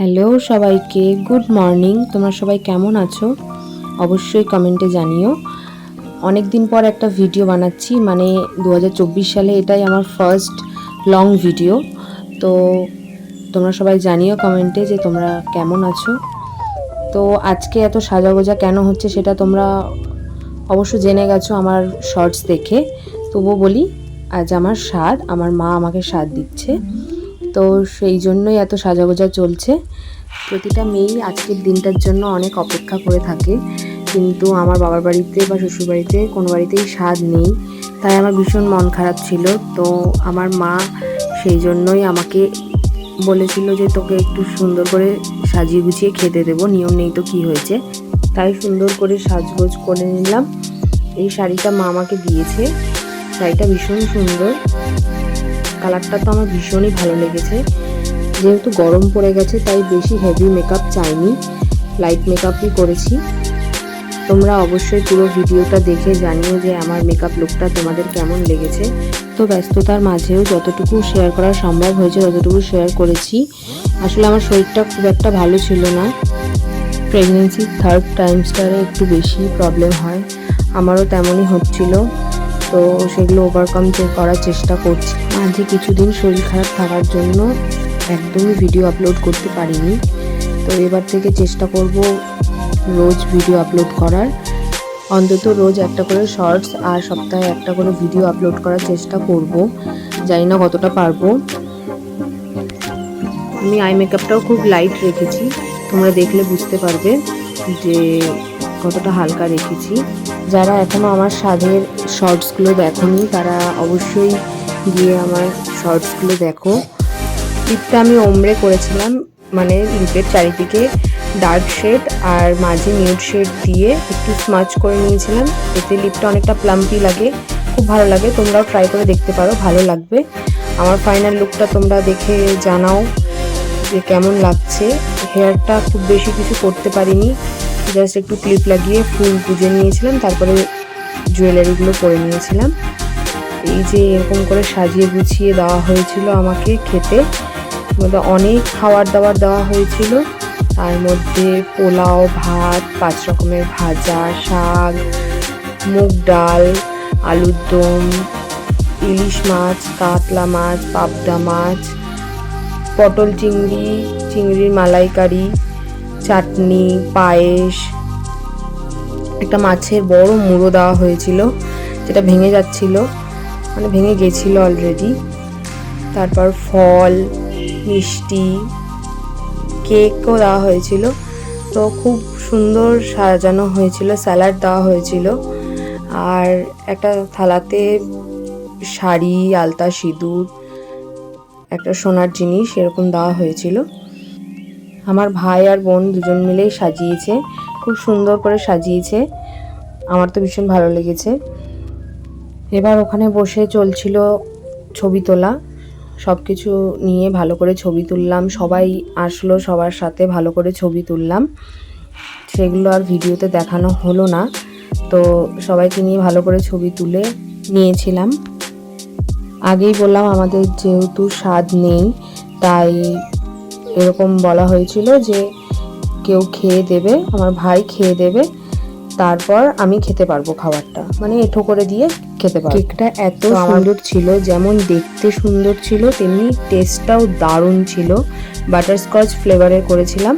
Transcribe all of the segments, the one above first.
Hello সবাইকে, good morning. তোমরা সবাই কেমন আছো? অবশ্যই কমেন্টে জানিও। অনেক দিন পর একটা ভিডিও বানাচ্ছি মানে দু হাজার চব্বিশ সালে এটাই আমার ফার্স্ট লং ভিডিও তো তোমরা সবাই জানিও কমেন্টে যে তোমরা কেমন আছো। তো আজকে এত সাজাগোজা কেন হচ্ছে সেটা তোমরা অবশ্য জেনে গেছো আমার শর্টস দেখে। তবুও বলি, আজ আমার স্বাদ আমার মা আমাকে স্বাদ দিচ্ছে। তো সেই জন্যই এত সাজাগোজা চলছে। প্রতিটা মেয়েই আজকের দিনটার জন্য অনেক অপেক্ষা করে থাকে। কিন্তু আমার বাবার বাড়িতে বা শ্বশুর বাড়িতে কোনো বাড়িতেই স্বাদ নেই। তাই আমার ভীষণ মন খারাপ ছিল। তো আমার মা সেই জন্যই আমাকে বলেছিল যে, তোকে একটু সুন্দর করে সাজিয়ে গুছিয়ে খেতে দেবো। নিয়ম নেই তো কী হয়েছে? তাই সুন্দর করে সাজগোজ করে নিলাম। এই শাড়িটা মা আমাকে দিয়েছে। শাড়িটা ভীষণ সুন্দর। কালারটা তো আমার ভীষণই ভালো লেগেছে। যেহেতু গরম পড়ে গেছে, তাই বেশি হেভি মেকআপ চাইনি। লাইট মেকআপই করেছি। তোমরা অবশ্যই পুরো ভিডিওটা দেখে জানিও যে আমার মেকআপ লুকটা তোমাদের কেমন লেগেছে। তো ব্যস্ততার মাঝেও যতটুকু শেয়ার করা সম্ভব হয়েছে, ততটুকু শেয়ার করেছি। আসলে আমার শরীরটা খুব একটা ভালো ছিল না। প্রেগনেন্সি থার্ড টাইমস্টারে একটু বেশি প্রবলেম হয়। আমারও তেমনই হচ্ছিল। তো সেগুলো ওভারকাম করার চেষ্টা করছি। মাঝে কিছুদিন শরীর খারাপ থাকার জন্য একদমই ভিডিও আপলোড করতে পারিনি। তো এবার থেকে চেষ্টা করব রোজ ভিডিও আপলোড করার। অন্তত রোজ একটা করে শর্টস আর সপ্তাহে একটা করে ভিডিও আপলোড করার চেষ্টা করব। জানি না কতটা পারব। আমি আই মেকআপটাও খুব লাইট রেখেছি। তোমরা দেখলে বুঝতে পারবে যে কতটা হালকা রেখেছি। যারা এখনও আমার স্বাদের শর্টসগুলো দেখোনি, তারা অবশ্যই গিয়ে আমার শর্টসগুলো দেখো। লিপটা আমি ওমরে করেছিলাম মানে লিপের চারিদিকে ডার্ক শেড আর মাঝে নিউড শেড দিয়ে একটু স্মাচ করে নিয়েছিলাম। এতে লিপটা অনেকটা প্লাম্পি লাগে, খুব ভালো লাগে। তোমরাও ট্রাই করে দেখতে পারো, ভালো লাগবে। আমার ফাইনাল লুকটা তোমরা দেখে জানাও যে কেমন লাগছে। হেয়ারটা খুব বেশি কিছু করতে পারিনি। জাস্ট একটু ক্লিপ লাগিয়ে ফুল গুজে নিয়েছিলাম, তারপরে জুয়েলারিগুলো পরে নিয়েছিলাম। এই যে এরকম করে সাজিয়ে গুছিয়ে দেওয়া হয়েছিল আমাকে খেতে। মধ্যে অনেক খাবার দাবার দেওয়া হয়েছিল। তার মধ্যে পোলাও, ভাত, পাঁচ রকমের ভাজা, শাক, মুগ ডাল, আলুর দম, ইলিশ মাছ, কাতলা মাছ, পাবদা মাছ, পটল চিংড়ি, চিংড়ির মালাইকারি চাটনি, পায়েস, একটা মাছের বড় মুড়ো দেওয়া হয়েছিল, যেটা ভেঙে যাচ্ছিল মানে ভেঙে গেছিল অলরেডি তারপর ফল, মিষ্টি কেকও দেওয়া হয়েছিল। তো খুব সুন্দর সাজানো হয়েছিল স্যালাড দেওয়া হয়েছিল। আর একটা থালাতে শাড়ি, আলতা, সিঁদুর, একটা সোনার জিনিস এরকম দেওয়া হয়েছিল। আমার ভাই আর বোন দুজন মিলেই সাজিয়েছে। খুব সুন্দর করে সাজিয়েছে। আমার তো ভীষণ ভালো লেগেছে। এবার ওখানে বসে চলছিল ছবি তোলা। সব কিছু নিয়ে ভালো করে ছবি তুললাম। সবাই আসলো সবার সাথে ভালো করে ছবি তুললাম। সেগুলো আর ভিডিওতে দেখানো হলো না। তো সবাইকে নিয়ে ভালো করে ছবি তুলে নিয়েছিলাম। আগেই বললাম আমাদের যেহেতু স্বাদ নেই, তাই এরকম বলা হয়েছিল যে কেউ খেয়ে দেবে আমার ভাই খেয়ে দেবে তারপর আমি খেতে পারব খাবারটা। মানে এঠো করে দিয়ে খেতে পারব। কেকটা এত সুন্দর ছিল যেমন দেখতে সুন্দর ছিল তেমনি টেস্টটাও দারুণ ছিল। বাটারস্কচ ফ্লেভারের করেছিলাম।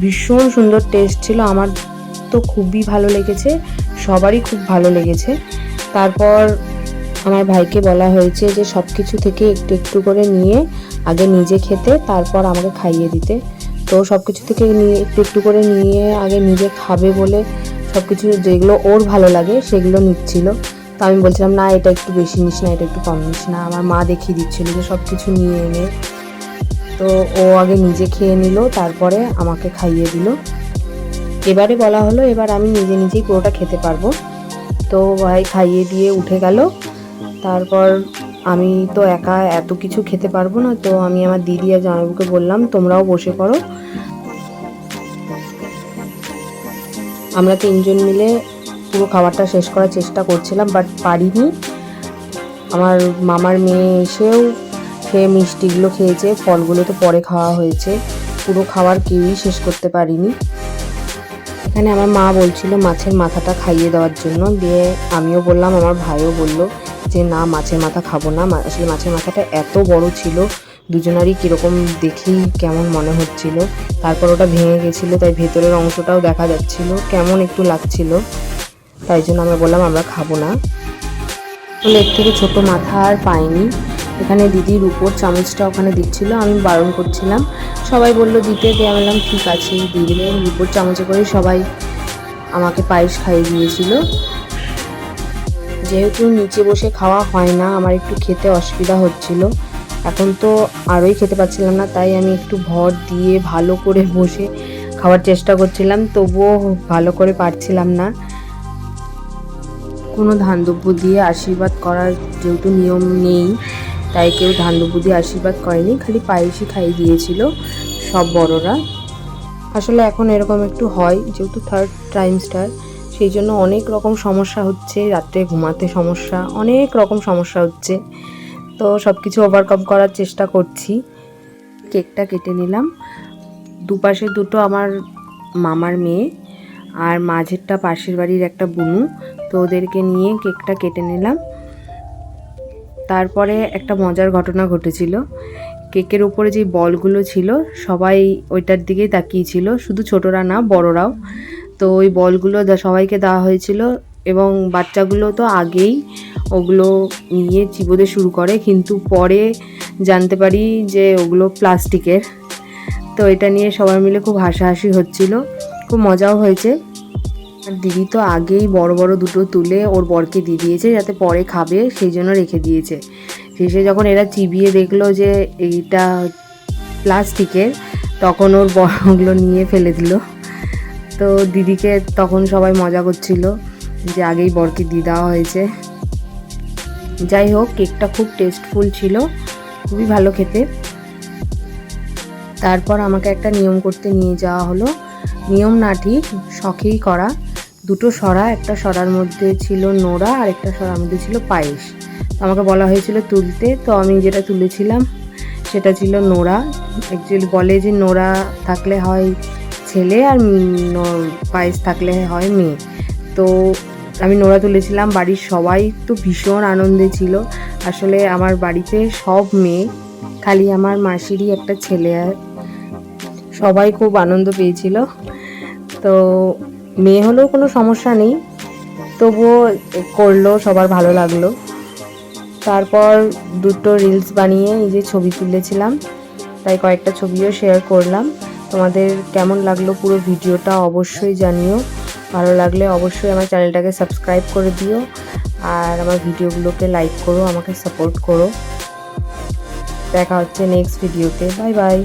ভীষণ সুন্দর টেস্ট ছিল। আমার তো খুবই ভালো লেগেছে। সবারই খুব ভালো লেগেছে। তারপর আমার ভাইকে বলা হয়েছে যে সব কিছু থেকে একটু একটু করে নিয়ে আগে নিজে খেতে, তারপর আমাকে খাইয়ে দিতে। তো সব কিছু থেকে নিয়ে একটু একটু করে নিয়ে আগে নিজে খাবে বলে সব কিছু যেগুলো ওর ভালো লাগে সেগুলো নিচ্ছিল। তো আমি বলছিলাম, না, এটা একটু বেশি নিস না, এটা একটু কম নিস না। আমার মা দেখিয়ে দিচ্ছিল যে সব কিছু নিয়ে এনে। তো ও আগে নিজে খেয়ে নিল, তারপরে আমাকে খাইয়ে দিল। এবারে বলা হলো, এবার আমি নিজে নিজেই পুরোটা খেতে পারব। তো ভাই খাইয়ে দিয়ে উঠে গেল। তারপর আমি তো একা এত কিছু খেতে পারব না, তো আমি আমার দিদি আর জামাইবুকে বললাম, তোমরাও বসে পড়ো আমরা তিনজন মিলে পুরো খাবারটা শেষ করার চেষ্টা করছিলাম বাট পারিনি। আমার মামার মেয়ে এসেও খেয়ে মিষ্টিগুলো খেয়েছে, ফলগুলো তো পরে খাওয়া হয়েছে। পুরো খাবার কেউই শেষ করতে পারিনি। এখানে আমার মা বলছিল মাছের মাথাটা খাইয়ে দেওয়ার জন্য, দিয়ে আমিও বললাম, আমার ভাইও বলল যে না, মাছের মাথা খাব না। আসলে মাছের মাথাটা এত বড় ছিল, দুজনারই কীরকম দেখেই কেমন মনে হচ্ছিল। তারপর ওটা ভেঙে গেছিল, তাই ভেতরের অংশটাও দেখা যাচ্ছিল, কেমন একটু লাগছিল। তাই জন্য আমরা বললাম, আমরা খাব না। এর থেকে ছোট মাথা আর পাইনি। এখানে দিদির উপর চামচটা ওখানে দিচ্ছিল, আমি বারণ করছিলাম। সবাই বলল, দিতে দিয়ে বললাম, ঠিক আছে। দিয়ে উপর চামচে করে সবাই আমাকে পায়েস খাইয়ে দিয়েছিল। যেহেতু নিচে বসে খাওয়া হয় না, আমার একটু খেতে অসুবিধা হচ্ছিল। এখন তো আরোই খেতে পাচ্ছিলাম না, তাই আমি একটু ভর দিয়ে ভালো করে বসে খাওয়ার চেষ্টা করছিলাম, তবুও ভালো করে পারছিলাম না। কোনো ধান দিয়ে আশীর্বাদ করার যেহেতু নিয়ম নেই, তাই কেউ ধান দিয়ে আশীর্বাদ করেনি, খালি পায়েসই খাইয়ে দিয়েছিল সব বড়রা। আসলে এখন এরকম একটু হয়, যেহেতু থার্ড ট্রাইমস্টার সেই জন্য অনেক রকম সমস্যা হচ্ছে, রাত্রে ঘুমাতে সমস্যা, অনেক রকম সমস্যা হচ্ছে। তো সব কিছু ওভারকাম করার চেষ্টা করছি। কেকটা কেটে নিলাম। দুপাশে দুটো আমার মামার মেয়ে আর মাঝেরটা পাশের বাড়ির একটা বুনু। তো ওদেরকে নিয়ে কেকটা কেটে নিলাম। তারপরে একটা মজার ঘটনা ঘটেছিল। কেকের উপরে যে বলগুলো ছিল, সবাই ওইটার দিকেই তাকিয়েছিল শুধু ছোটরা না, বড়রাও। তো ওই বলগুলো সবাইকে দেওয়া হয়েছিল এবং বাচ্চাগুলো তো আগেই ওগুলো নিয়ে চিবোতে শুরু করে, কিন্তু পরে জানতে পারি যে ওগুলো প্লাস্টিকের। তো এটা নিয়ে সবাই মিলে খুব হাসাহাসি হচ্ছিল, খুব মজাও হয়েছে। আর দিদি তো আগেই বড় বড় দুটো তুলে ওর বরকে দিয়ে দিয়েছে, যাতে পরে খাবে, সেই জন্য রেখে দিয়েছে। শেষে যখন এরা চিবিয়ে দেখল যে এইটা প্লাস্টিকের, তখন ওর বড়গুলো নিয়ে ফেলে দিল। তো দিদিকে তখন সবাই মজা করছিল যে আগেই বরকে দিয়ে দেওয়া হয়েছে। যাই হোক, কেকটা খুব টেস্টফুল ছিল, খুবই ভালো খেতে। তারপর আমাকে একটা নিয়ম করতে নিয়ে যাওয়া হলো। নিয়ম না ঠিক, শখেই করা। দুটো সরা, একটা সরার মধ্যে ছিল নোড়া আর একটা সরার মধ্যে ছিল পায়েস। তো আমাকে বলা হয়েছিল তুলতে, তো আমি যেটা তুলেছিলাম সেটা ছিল নোড়া। অ্যাকচুয়ালি বলে যে নোড়া থাকলে হয় ছেলে আর পায়েস থাকলে হয় মেয়ে। তো আমি নোড়া তুলেছিলাম, বাড়ির সবাই তো ভীষণ আনন্দে ছিল। আসলে আমার বাড়িতে সব মেয়ে, খালি আমার মাসিরই একটা ছেলে সবাই খুব আনন্দ পেয়েছিল। তো মেয়ে হলেও কোনো সমস্যা নেই, তবুও করল, সবার ভালো লাগল। তারপর দুটো রিলস বানিয়ে এই যে ছবি তুলেছিলাম, তাই কয়েকটা ছবিও শেয়ার করলাম। তোমাদের কেমন লাগল পুরো ভিডিওটা অবশ্যই জানিও। ভালো লাগলে অবশ্যই আমার চ্যানেলটাকে সাবস্ক্রাইব করে দিও আর আমার ভিডিওগুলোকে লাইক করো, আমাকে সাপোর্ট করো। দেখা হচ্ছে নেক্সট ভিডিওতে বাই বাই